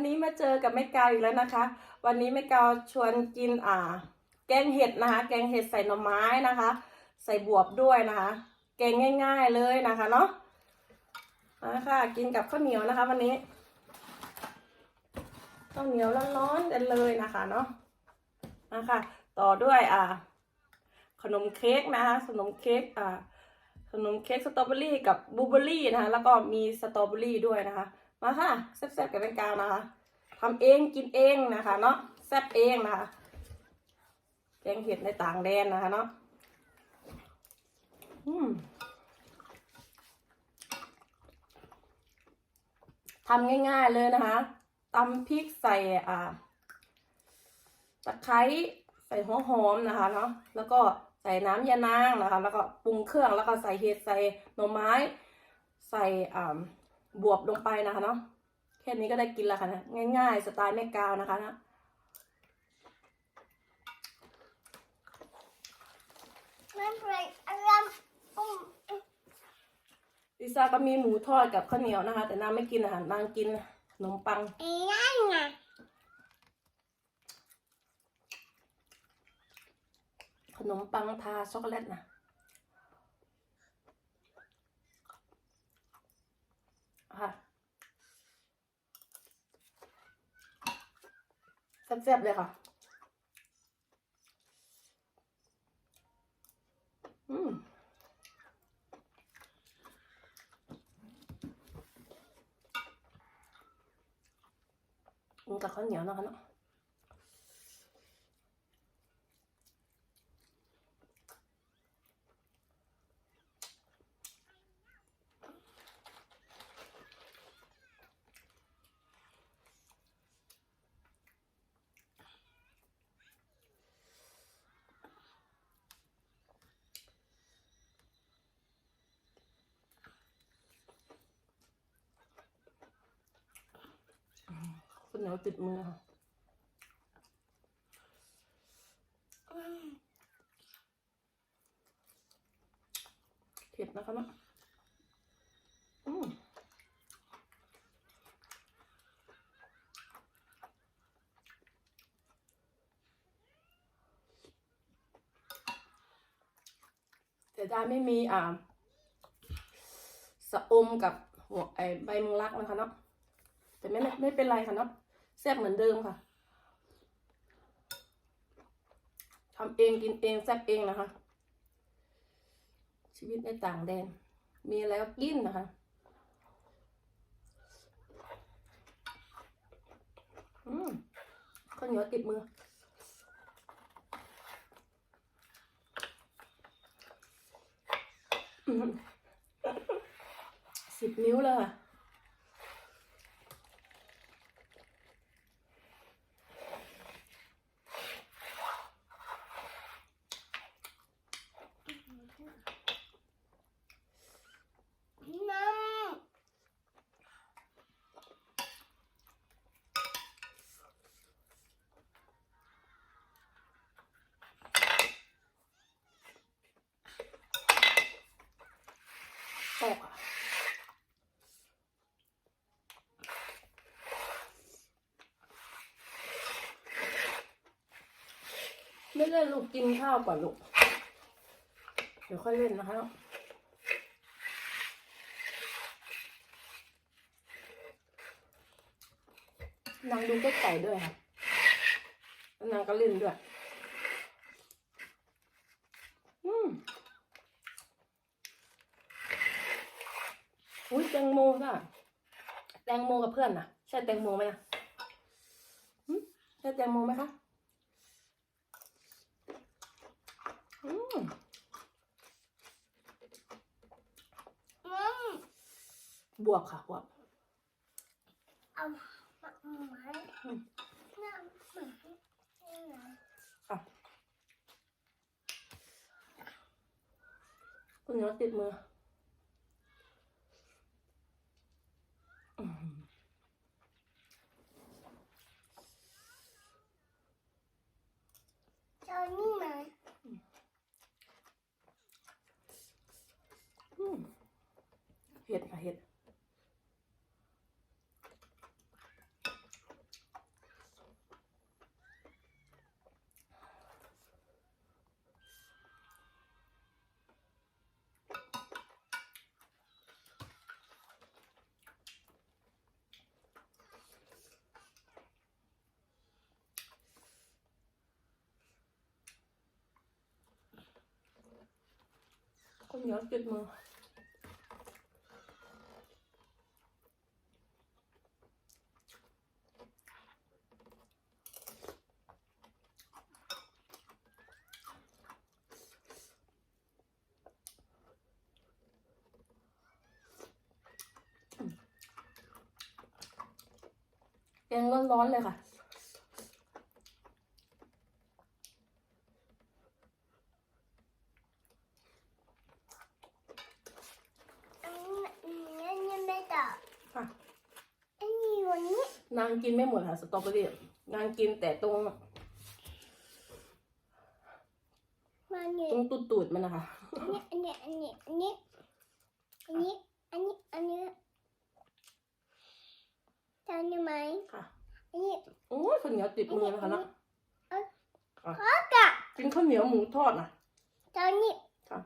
วัสดีค่ะวันนี้มาเจอกับแม่กาวอีกแล้วนะคะ วันนี้แม่กาวชวนกินอ่า แกงเห็ดนะคะ แกงเห็ดใส่หน่อไม้นะคะ ใส่บวบด้วยนะคะ แกงง่าย ๆเลยนะคะเนาะมาค่ะ กินกับข้าวเหนียวนะคะ วันนี้ข้าวเหนียวร้อนๆกันเลยนะคะเนาะมาค่ะ ต่อด้วยอ่า ขนมเค้กนะคะขนมเค้กอ่าขนมเค้กสตรอเบอรี่กับบลูเบอรี่นะคะ แล้วก็มีสตรอเบอรี่ด้วยนะคะ มาค่ะแซ่บๆกับเป็นกาวนะคะทำเองกินเองนะคะเนาะแซ่บเองนะคะแกงเห็ดในต่างแดนนะคะเนาะอืมทำง่ายๆเลยนะคะตำพริกใส่อ่าตะไคร้ใส่หัวหอมนะคะเนาะแล้วก็ใส่น้ำยานางนะคะ แล้วก็ปรุงเครื่องแล้วก็ใส่เห็ดใส่หน่อไม้ ใส่อ่า บวบลงไปนะคะเนาะแค่นี้ก็ได้กินแล้วค่ะนะง่าย ๆ สไตล์แม่กาวนะคะนะไม่เป็นไรอะไรอืมลิซ่าก็มีหมูทอดกับข้าวเหนียวนะคะ แต่นางไม่กินอาหารนางกินขนมปังไอ้นั่นไงขนมปังทาช็อกโกแลตนะค่ะ แซ่บๆเลยค่ะ อืมกับข้าวเหนียวนะคะเนาะ ยวติดมือค่ะเผ็ดนะคะเนาะอืมแต่ได้ไม่มีอ่าสะอมกับหัวไอใบมงลักนะคะเนาะแต่ไม่ไม่เป็นไรค่ะเนาะ แซ่บเหมือนเดิมค่ะทำเองกินเองแซ่บเองนะคะ ชีวิตในต่างแดน มีอะไรก็กินนะคะอืมข้าวเหนียวติดมือสิบนิ้วเลยค่ะ น้ำ ตกอะไม่เล่นลูกกินข้าวก่อนลูก เดี๋ยวค่อยเล่นนะคะนางดูใกล้ๆด้วยค่ะนางก็เล่นด้วย อืม อุ้ยแต งโมน่ะแตงโมกับเพื่อนน่ะ ใช่แตงโมไหมนะหึใช่แตงโมไหมคะอืมอืมบวบค่ะบวบเอาหมักหมันน้ำหมันนี่นะค่ะคุณเหนียวติดมืออื เห็ดค่ะเห็ดคนเยอะเกินมือ แกงร้อนๆเลยค่ะ อันนี้อันนี้ไม่ต่อค่ะ อันนี้วันนี้นางกินไม่หมดค่ะสตรอเบอรี่นางกินแต่ตรงมาเนี่ยตรงตูดตูดๆมันนะคะ อันนี้อันนี้อันนี้อันนี้อันนี้อันนี้จานนี้ไหม ค่ะ อันนี้ โอ้ยข้าวเหนียว ติดมือนะคะเนาะขอกะกินข้าวเหนียวหมูทอดนะจานนี้ค่ะ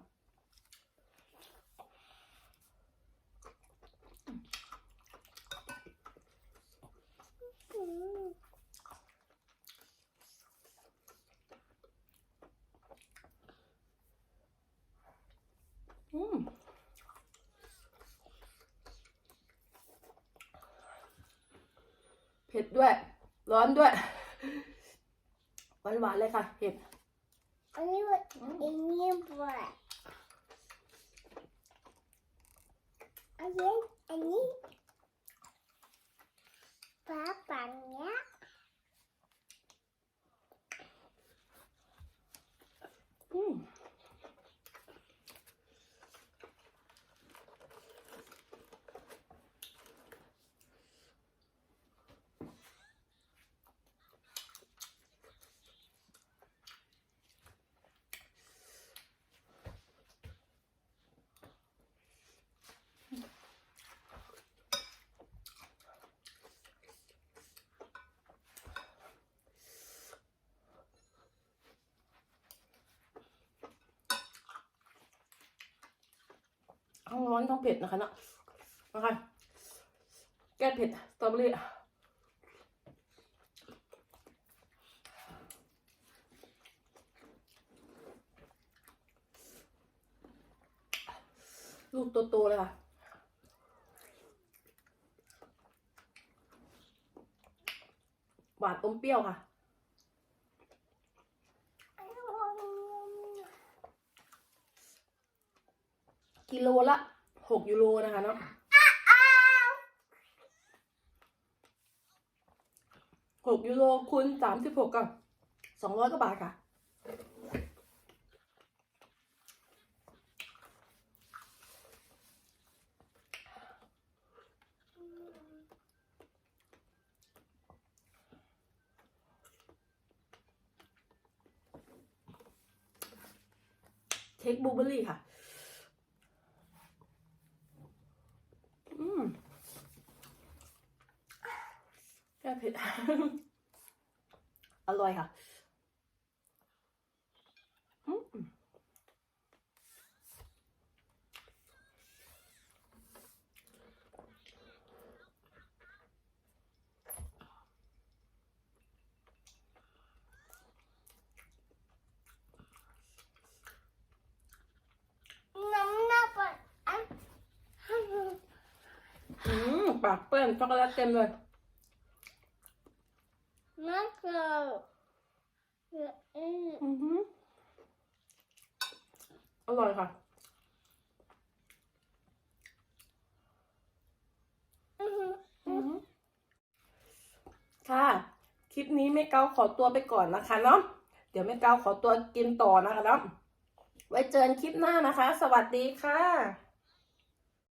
อืมอืมเผ็ดด้วย ร้อนด้วย หวานหวานๆเลยค่ะเผ็ดอันนี้วันอันนี้บัวอันนี้อันนี้ป้าปังเนี้ยอืม ร้อนทั้งเผ็ดนะคะเนาะนะคะแก้เผ็ดสตรอเบอรี่ลูกโตๆเลยค่ะหวานอมเปรี้ยวค่ะกิโลละ หกยูโรนะคะเนาะหกยูโรคูณสามสิบหกก็สองร้อยกว่าบาทค่ะเค้กบลูเบอร์รี่ค่ะ อืมแค่ เผ็ด อร่อยค่ะอืม嗯น้ำหน้าปะอะอืมปากเปื้อนช็อกโกแลตเต็มเลย น้ำเกลืออืม อือหือ อร่อยค่ะอืมอือหือค่ะ คลิปนี้แม่เกาขอตัวไปก่อนนะคะเนาะ เดี๋ยวแม่เกาขอตัวกินต่อนะคะเนาะ ไว้เจอกันคลิปหน้านะคะ สวัสดีค่ะ